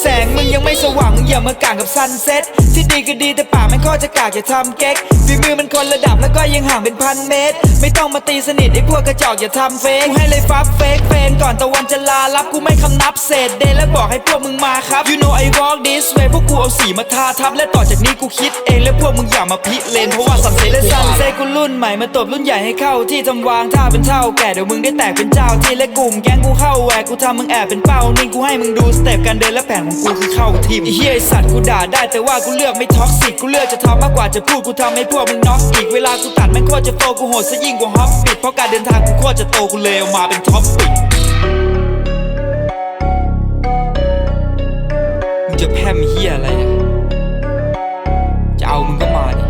แสงมึงยังไม่สว่างมึงอย่ามากางกับซันเซ็ตที่ดีก็ดีแต่ปากไม่งโคตรจะกากอย่าทำเก๊กฝีมือมันคนระดับแล้วก็ยังห่างเป็นพันเมตร ไม่ต้องมาตีสนิทไอ้พวกกระจอกอย่าทำเฟกกูให้เลยฟับเฟกเฟนก่อนตะวันจะลารับกูไม่คำนับเศษเดนแล้วบอกให้พวกมึงมาครับ you know I walk this way พวกกูเอาสีมาทาทับและต่อจากนี้กูคิดเองและพวกมึงอย่ามาพิเลนเพราะว่าสันเซ็ตและซันเซ็ตกูรุ่นใหม่มาตบรุ่นใหญ่ให้เข้าที่ทำวางท่าเป็นเท่าแก่เดี๋ยวมึงได้แตกเป็นเจ้าที่และกลุ่มแก๊งกูเข้าแหวกกูทำมึงแอบเป็นเป้านิ่งกูให้มึงดูสเต็ปการเดินและแผนของกูคือเข้าทีมไอ้เฮียไอ้สัตว์กูด่าได้แต่ว่ากูเลือกไม่ท็อกซิกกูเลือกจะทำมากกว่าจะพูดกูทำให้พวกมึงน็อกอีกเวลากูตัดแม่งโคตรจะโฟกูโหดซะยิ่งกว่าฮอปปิดเพราะการเดินทางกูโคตรจะโตกูเลยเอามาเป็นท็อปปิดมึงจะแพมเฮียอะไรอะจะเอามึงก็มาดิ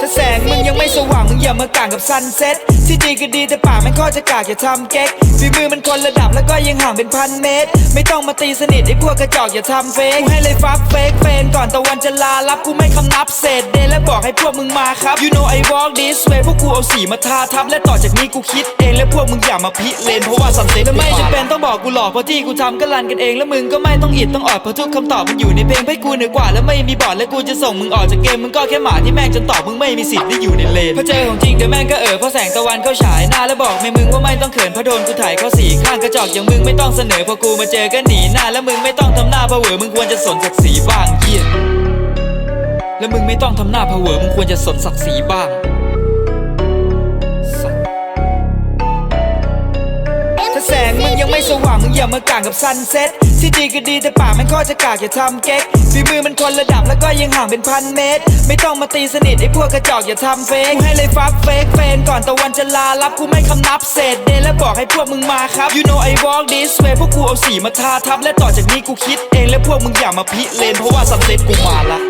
ถ้าแสงมึง ยังไม่สว่างมึงอย่ามากางกับซันเซ็ตที่ดีก็ดีแต่ปากไม่งโคตรจะกากอย่าทำเก๊กฝีมือมันคนระดับแล้วก็ยังห่างเป็นพันเมตร ไม่ต้องมาตีสนิทไอ้พวกกระจอกอย่าทำเฟกกูให้เลยฟับเฟกเฟนก่อนตะวันจะลารับกูไม่คำนับเศษเดนและบอกให้พวกมึงมาครับ you know I walk this way พวกกูเอาสีมาทาทับและต่อจากนี้กูคิดเองและพวกมึงอย่ามาพิเลนเพราะว่าสันเซ็ตไม่จำเป็นต้องบอกกูหลอกเพราะที่กูทำก็รันกันเองแล้วมึงก็ไม่ต้องอิดต้องออดเพราะทุกคำตอบมันอยู่ในเพลงให้กูเหนือกว่าแล้วไม่มีบอดและกูจะส่งมึงออกจากเกมมึงก็แค่หมาที่แม่งจนตอบมึงไม่มีสิทธิ์ได้อยู่ในเลนพอเจอของจริงเดี๋ยวแม่งก็เออเพราะแสงตะวันเข้าฉายหน้าแล้วบอกไม่มึงว่าไม่ต้องเขินเพราะโดนกูถ่ายเข้าสีข้างกระจอกอย่างมึงไม่ต้องเสนอพอกูมาเจอก็หนีหน้าแล้วมึงไม่ต้องทำหน้าเวอมึงควรจะสนศักดิ์ศรีบ้างเยี่ยแล้วมึงไม่ต้องทำหน้าเวอมึงควรจะสนศักดิ์ศรีบ้าง สว่างมึงอย่ามากางกับซันเซ็ตที่ดีก็ดีแต่ปากม่งโคตรจะกากอย่าทำเก๊กฝีมือมันคนระดับแล้วก็ยังห่างเป็นพันเมตร ไม่ต้องมาตีสนิทไอ้พวกกระจอกอย่าทำเฟกกูให้เลยฟับเฟกเฟนก่อนตะวันจะลารับกูไม่คำนับเศษเดนและบอกให้พวกมึงมาครับ you know I walk this way พวกกูเอาสีมาทาทับและต่อจากนี้กูคิดเองและพวกมึงอย่ามาพิเลนเพราะว่าสันเซ็ตกูมาละ